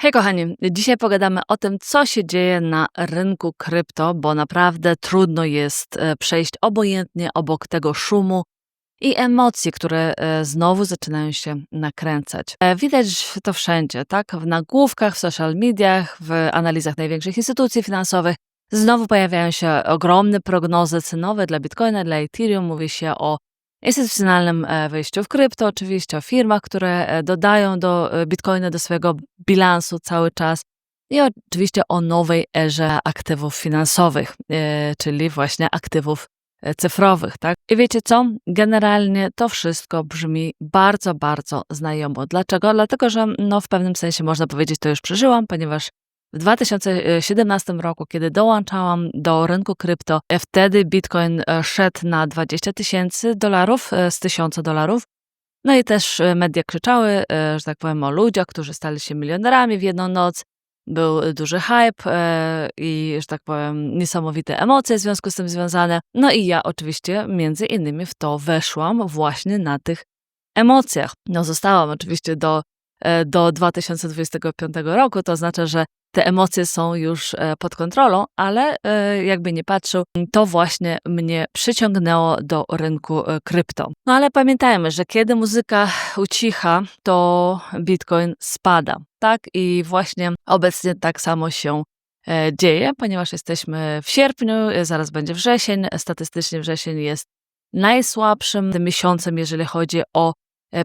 Hej kochani, dzisiaj pogadamy o tym, co się dzieje na rynku krypto, bo naprawdę trudno jest e, przejść obojętnie obok tego szumu i emocji, które e, znowu zaczynają się nakręcać. E, widać to wszędzie, tak? W nagłówkach, w social mediach, w analizach największych instytucji finansowych. Znowu pojawiają się ogromne prognozy cenowe dla Bitcoina, dla Ethereum. Mówi się o instytucjonalnym e, wejściu w krypto, oczywiście o firmach, które e, dodają do e, Bitcoina do swojego bilansu cały czas i oczywiście o nowej erze aktywów finansowych, czyli właśnie aktywów cyfrowych, tak? I wiecie co? Generalnie to wszystko brzmi bardzo, bardzo znajomo. Dlaczego? Dlatego, że no, w pewnym sensie można powiedzieć, to już przeżyłam, ponieważ w 2017 roku, kiedy dołączałam do rynku krypto, e, wtedy Bitcoin e, szedł na 20 tysięcy dolarów e, z 1000 dolarów. No i też media krzyczały, że tak powiem, o ludziach, którzy stali się milionerami w jedną noc. Był duży hype i, że tak powiem, niesamowite emocje w związku z tym związane. No i ja oczywiście między innymi w to weszłam właśnie na tych emocjach. No zostałam oczywiście do do 2025 roku. To oznacza, że te emocje są już e, pod kontrolą, ale e, jakby nie patrzył, to właśnie mnie przyciągnęło do rynku e, krypto. No ale pamiętajmy, że kiedy muzyka ucicha, to Bitcoin spada. Tak i właśnie obecnie tak samo się dzieje, ponieważ jesteśmy w sierpniu, zaraz będzie wrzesień. Statystycznie wrzesień jest najsłabszym miesiącem, jeżeli chodzi o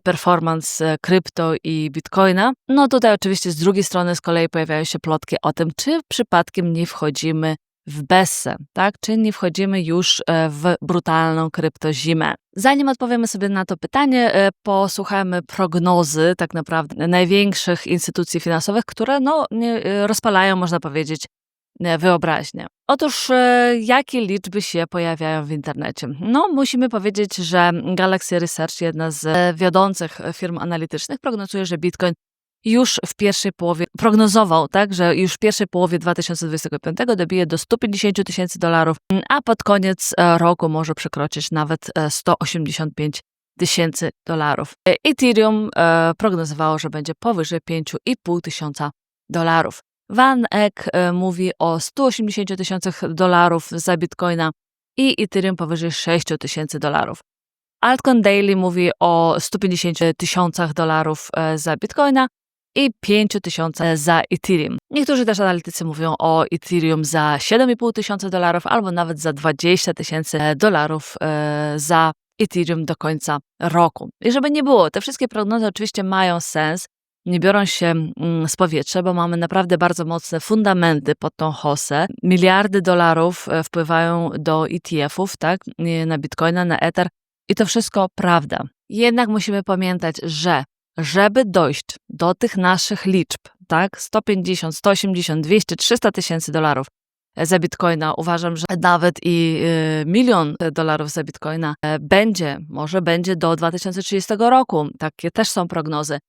performance e, krypto i bitcoina. No tutaj oczywiście z drugiej strony z kolei pojawiają się plotki o tym, czy przypadkiem nie wchodzimy w bessę, tak? Czy nie wchodzimy już e, w brutalną kryptozimę? Zanim odpowiemy sobie na to pytanie, posłuchajmy prognozy tak naprawdę największych instytucji finansowych, które no, rozpalają, można powiedzieć, E, wyobraźnię. Otóż e, jakie liczby się pojawiają w internecie? No, musimy powiedzieć, że Galaxy Research, jedna z e, wiodących firm analitycznych, prognozuje, że Bitcoin już w pierwszej połowie, prognozował, tak, że już w pierwszej połowie 2025 dobije do 150 tysięcy dolarów, a pod koniec roku może przekroczyć nawet 185 tysięcy dolarów. Ethereum prognozowało, że będzie powyżej 5,5 tysiąca dolarów. Van Eck e, mówi o 180 tysiącach dolarów za bitcoina i Ethereum powyżej 6 tysięcy dolarów. Altcoin Daily mówi o 150 tysiącach dolarów e, za bitcoina i 5 tysiącach za Ethereum. Niektórzy też analitycy mówią o Ethereum za 7,5 tysiąca dolarów albo nawet za 20 tysięcy dolarów e, za Ethereum do końca roku. I żeby nie było, te wszystkie prognozy oczywiście mają sens, nie biorą się mm, z powietrza, bo mamy naprawdę bardzo mocne fundamenty pod tą hosę. Miliardy dolarów e, wpływają do ETF-ów, tak, na Bitcoina, na Ether i to wszystko prawda. Jednak musimy pamiętać, że żeby dojść do tych naszych liczb, tak, 150, 180, 200, 300 tysięcy dolarów e, za bitcoina, uważam, że nawet i y, milion dolarów za bitcoina e, będzie, może będzie do 2030 roku. Takie też są prognozy.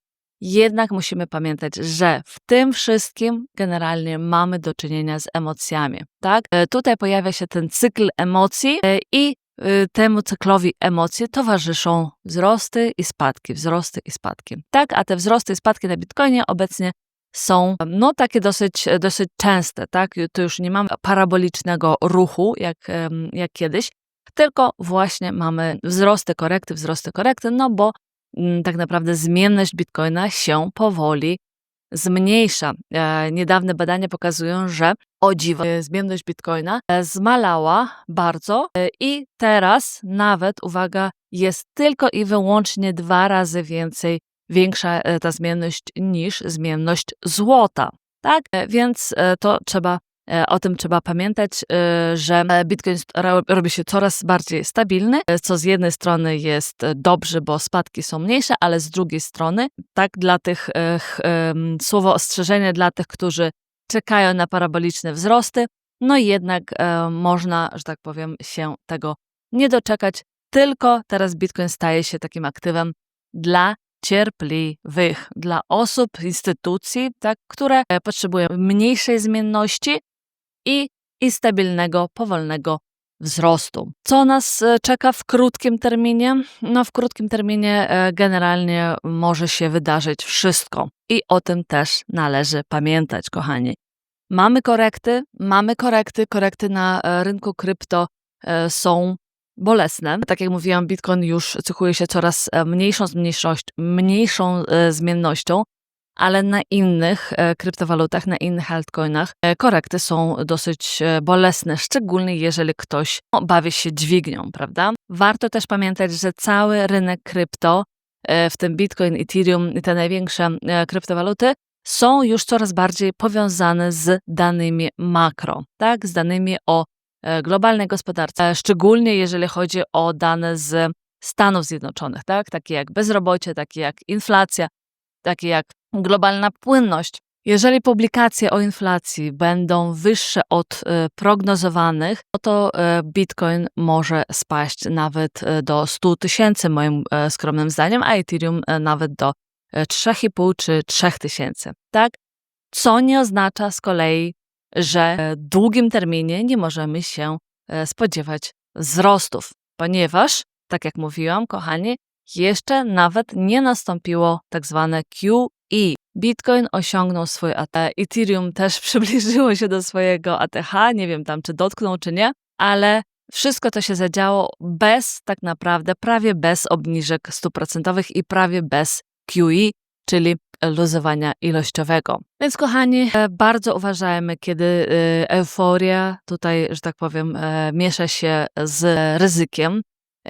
Jednak musimy pamiętać, że w tym wszystkim generalnie mamy do czynienia z emocjami, tak? E, tutaj pojawia się ten cykl emocji e, i e, temu cyklowi emocji towarzyszą wzrosty i spadki, wzrosty i spadki. Tak, a te wzrosty i spadki na Bitcoinie obecnie są no takie dosyć, dosyć częste, tak? Tu już nie mamy parabolicznego ruchu jak, jak kiedyś, tylko właśnie mamy wzrosty, korekty, wzrosty, korekty, no bo tak naprawdę zmienność bitcoina się powoli zmniejsza. E, niedawne badania pokazują, że o dziwo, e, zmienność bitcoina e, zmalała bardzo i teraz nawet, uwaga, jest tylko i wyłącznie dwa razy więcej, większa ta zmienność niż zmienność złota. Tak? Więc to trzeba E, o tym trzeba pamiętać, e, że Bitcoin robi się coraz bardziej stabilny, e, co z jednej strony jest dobrze, bo spadki są mniejsze, ale z drugiej strony, tak dla tych, słowo ostrzeżenie dla tych, którzy czekają na paraboliczne wzrosty, no jednak można, że tak powiem, się tego nie doczekać, tylko teraz Bitcoin staje się takim aktywem dla cierpliwych, dla osób, instytucji, tak, które potrzebują mniejszej zmienności, i, i stabilnego, powolnego wzrostu. Co nas e, czeka w krótkim terminie? No, w krótkim terminie e, generalnie może się wydarzyć wszystko i o tym też należy pamiętać, kochani. Mamy korekty, mamy korekty, korekty na e, rynku krypto są bolesne. Tak jak mówiłam, Bitcoin już cechuje się coraz mniejszą, mniejszą zmiennością, ale na innych e, kryptowalutach, na innych altcoinach e, korekty są dosyć e, bolesne, szczególnie jeżeli ktoś no, bawi się dźwignią, prawda? Warto też pamiętać, że cały rynek krypto, w tym Bitcoin, Ethereum i te największe kryptowaluty, są już coraz bardziej powiązane z danymi makro, tak? z danymi o globalnej gospodarce, szczególnie jeżeli chodzi o dane z Stanów Zjednoczonych, tak? takie jak bezrobocie, takie jak inflacja, takie jak globalna płynność. Jeżeli publikacje o inflacji będą wyższe od e, prognozowanych, no to e, Bitcoin może spaść nawet e, do 100 tysięcy, moim skromnym zdaniem, a Ethereum nawet do 3,5 czy 3 tysięcy. Tak? Co nie oznacza z kolei, że w długim terminie nie możemy się spodziewać wzrostów, ponieważ, tak jak mówiłam, kochani, jeszcze nawet nie nastąpiło tak zwane QE. Bitcoin osiągnął swój ATH, Ethereum też przybliżyło się do swojego ATH, nie wiem tam czy dotknął czy nie, ale wszystko to się zadziało bez tak naprawdę, prawie bez obniżek stuprocentowych i prawie bez QE, czyli luzowania ilościowego. Więc kochani, e, bardzo uważajmy, kiedy e, euforia tutaj, że tak powiem, e, miesza się z ryzykiem.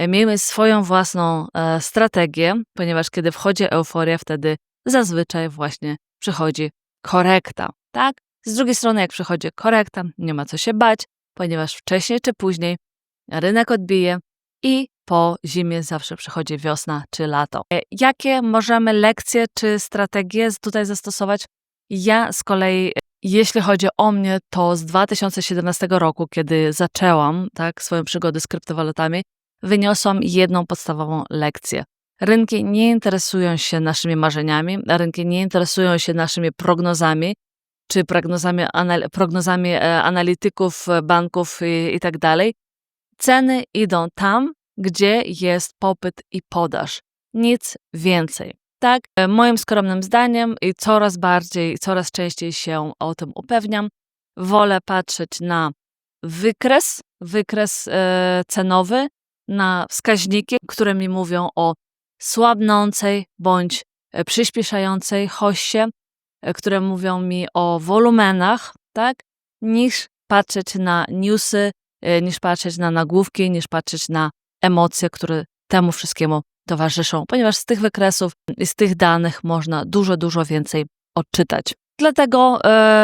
Miejmy swoją własną strategię, ponieważ kiedy wchodzi euforia, wtedy zazwyczaj właśnie przychodzi korekta, tak? Z drugiej strony, jak przychodzi korekta, nie ma co się bać, ponieważ wcześniej czy później rynek odbije i po zimie zawsze przychodzi wiosna czy lato. E, jakie możemy lekcje czy strategie tutaj zastosować? Ja z kolei, jeśli chodzi o mnie, to z 2017 roku, kiedy zaczęłam tak, swoją przygodę z kryptowalutami, wyniosłam jedną podstawową lekcję. Rynki nie interesują się naszymi marzeniami, rynki nie interesują się naszymi prognozami, czy prognozami, anal prognozami e, analityków, e, banków i, tak dalej. Ceny idą tam, gdzie jest popyt i podaż. Nic więcej. Tak, e, moim skromnym zdaniem i coraz bardziej, coraz częściej się o tym upewniam, wolę patrzeć na wykres, wykres cenowy, na wskaźniki, które mi mówią o słabnącej bądź e, przyspieszającej hoście, e, które mówią mi o wolumenach, tak, niż patrzeć na newsy, e, niż patrzeć na nagłówki, niż patrzeć na emocje, które temu wszystkiemu towarzyszą, ponieważ z tych wykresów i z tych danych można dużo, dużo więcej odczytać. Dlatego,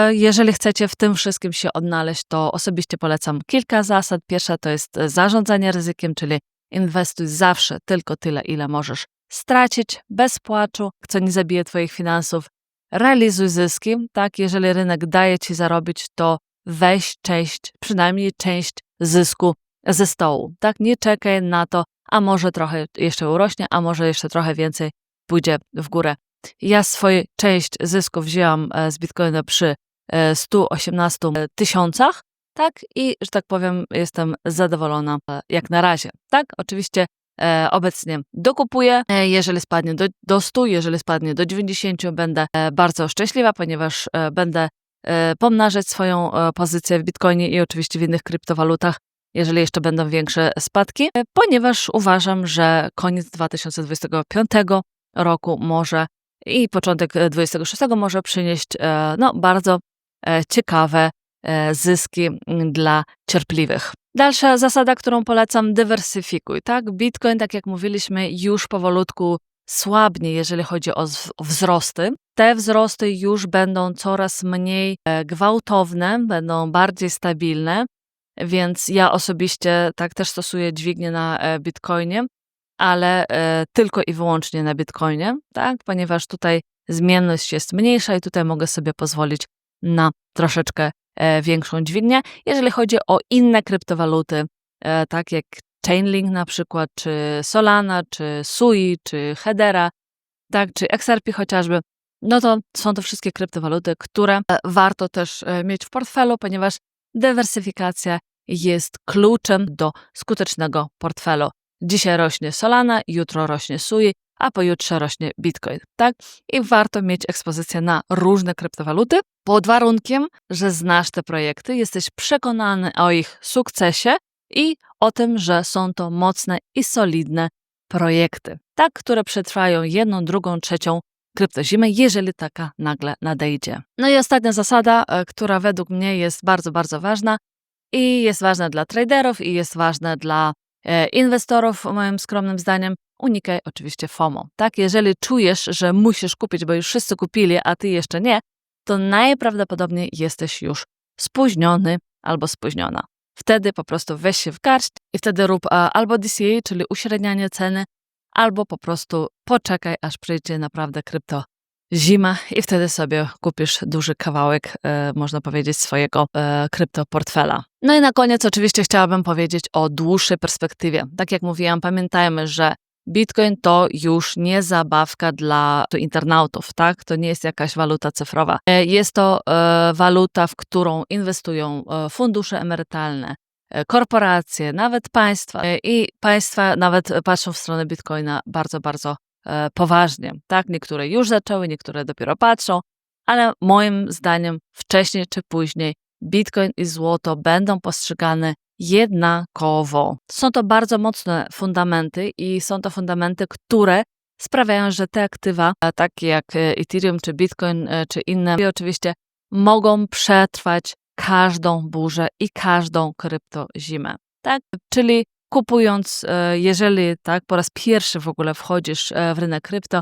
jeżeli chcecie w tym wszystkim się odnaleźć, to osobiście polecam kilka zasad. Pierwsza to jest zarządzanie ryzykiem, czyli inwestuj zawsze tylko tyle, ile możesz stracić, bez płaczu, co nie zabije Twoich finansów. Realizuj zyski, tak? Jeżeli rynek daje Ci zarobić, to weź część, przynajmniej część zysku ze stołu, tak? Nie czekaj na to, a może trochę jeszcze urośnie, a może jeszcze trochę więcej pójdzie w górę. Ja swoją część zysków wzięłam e, z Bitcoina przy 118 e, tysiącach, tak? I, że tak powiem, jestem zadowolona e, jak na razie, tak? Oczywiście e, obecnie dokupuję. jeżeli spadnie do, do 100, jeżeli spadnie do 90, będę e, bardzo szczęśliwa, ponieważ e, będę pomnażać swoją pozycję w Bitcoinie i oczywiście w innych kryptowalutach, jeżeli jeszcze będą większe spadki, ponieważ uważam, że koniec 2025 roku może i początek 26 może przynieść e, no, bardzo e, ciekawe e, zyski dla cierpliwych. Dalsza zasada, którą polecam, dywersyfikuj. Tak? Bitcoin, tak jak mówiliśmy, już powolutku słabnie, jeżeli chodzi o wzrosty. Te wzrosty już będą coraz mniej gwałtowne, będą bardziej stabilne, więc ja osobiście tak też stosuję dźwignię na Bitcoinie ale e, tylko i wyłącznie na Bitcoinie, tak? ponieważ tutaj zmienność jest mniejsza i tutaj mogę sobie pozwolić na troszeczkę e, większą dźwignię. Jeżeli chodzi o inne kryptowaluty, e, tak jak Chainlink na przykład, czy Solana, czy Sui, czy Hedera, tak, czy XRP chociażby, no to są to wszystkie kryptowaluty, które warto też mieć w portfelu, ponieważ dywersyfikacja jest kluczem do skutecznego portfelu. Dzisiaj rośnie Solana, jutro rośnie Sui, a pojutrze rośnie Bitcoin, tak? I warto mieć ekspozycję na różne kryptowaluty pod warunkiem, że znasz te projekty, jesteś przekonany o ich sukcesie i o tym, że są to mocne i solidne projekty, tak, które przetrwają jedną, drugą, trzecią kryptozimę, jeżeli taka nagle nadejdzie. No i ostatnia zasada, e, która według mnie jest bardzo, bardzo ważna i jest ważna dla traderów i jest ważna dla e, inwestorów, moim skromnym zdaniem, unikaj oczywiście FOMO. Tak, jeżeli czujesz, że musisz kupić, bo już wszyscy kupili, a ty jeszcze nie, to najprawdopodobniej jesteś już spóźniony albo spóźniona. Wtedy po prostu weź się w garść i wtedy rób albo DCA, czyli uśrednianie ceny, albo po prostu poczekaj, aż przyjdzie naprawdę krypto zima i wtedy sobie kupisz duży kawałek, e, można powiedzieć, swojego e, kryptoportfela. No i na koniec oczywiście chciałabym powiedzieć o dłuższej perspektywie. Tak jak mówiłam, pamiętajmy, że Bitcoin to już nie zabawka dla internautów, tak? To nie jest jakaś waluta cyfrowa. E, jest to e, waluta, w którą inwestują e, fundusze emerytalne, korporacje, nawet państwa. I państwa nawet patrzą w stronę Bitcoina bardzo, bardzo poważnie. Tak? Niektóre już zaczęły, niektóre dopiero patrzą, ale moim zdaniem wcześniej czy później Bitcoin i złoto będą postrzegane jednakowo. Są to bardzo mocne fundamenty i są to fundamenty, które sprawiają, że te aktywa, takie jak e, Ethereum czy Bitcoin e, czy inne, oczywiście mogą przetrwać każdą burzę i każdą kryptozimę. Tak? Czyli kupując, e, jeżeli tak po raz pierwszy w ogóle wchodzisz w rynek krypto,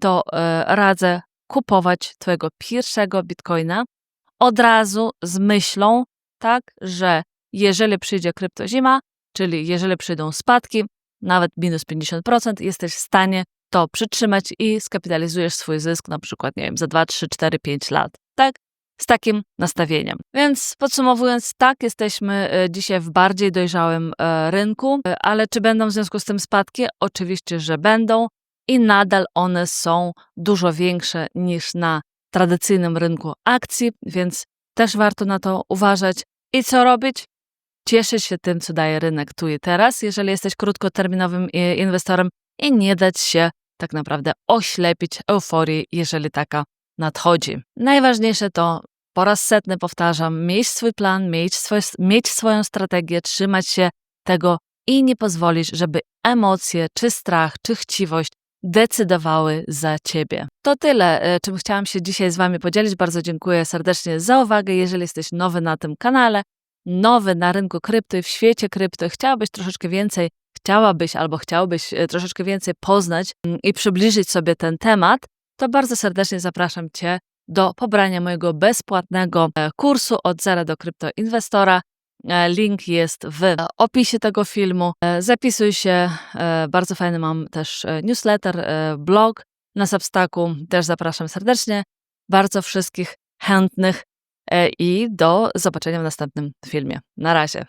to radzę kupować twojego pierwszego bitcoina od razu z myślą, tak, że jeżeli przyjdzie kryptozima, czyli jeżeli przyjdą spadki, nawet minus 50%, jesteś w stanie to przytrzymać i skapitalizujesz swój zysk na przykład, nie wiem, za 2, 3, 4, 5 lat. Tak? Z takim nastawieniem. Więc podsumowując, tak, jesteśmy e, dzisiaj w bardziej dojrzałym e, rynku, e, ale czy będą w związku z tym spadki? Oczywiście, że będą i nadal one są dużo większe niż na tradycyjnym rynku akcji, więc też warto na to uważać. I co robić? Cieszyć się tym, co daje rynek tu i teraz, jeżeli jesteś krótkoterminowym inwestorem i nie dać się tak naprawdę oślepić euforii, jeżeli taka nadchodzi. Najważniejsze to, po raz setny powtarzam, mieć swój plan, mieć, swoje, mieć swoją strategię, trzymać się tego i nie pozwolić, żeby emocje, czy strach, czy chciwość decydowały za ciebie. To tyle, e, czym chciałam się dzisiaj z Wami podzielić. Bardzo dziękuję serdecznie za uwagę. Jeżeli jesteś nowy na tym kanale, nowy na rynku krypto i w świecie krypto, chciałabyś troszeczkę więcej, chciałabyś albo chciałbyś e, troszeczkę więcej poznać mm, i przybliżyć sobie ten temat, to bardzo serdecznie zapraszam Cię do pobrania mojego bezpłatnego e, kursu od zera do kryptoinwestora. E, link jest w opisie tego filmu. Zapisuj się. Bardzo fajny mam też newsletter, blog na Substacku. Też zapraszam serdecznie. Bardzo wszystkich chętnych i do zobaczenia w następnym filmie. Na razie.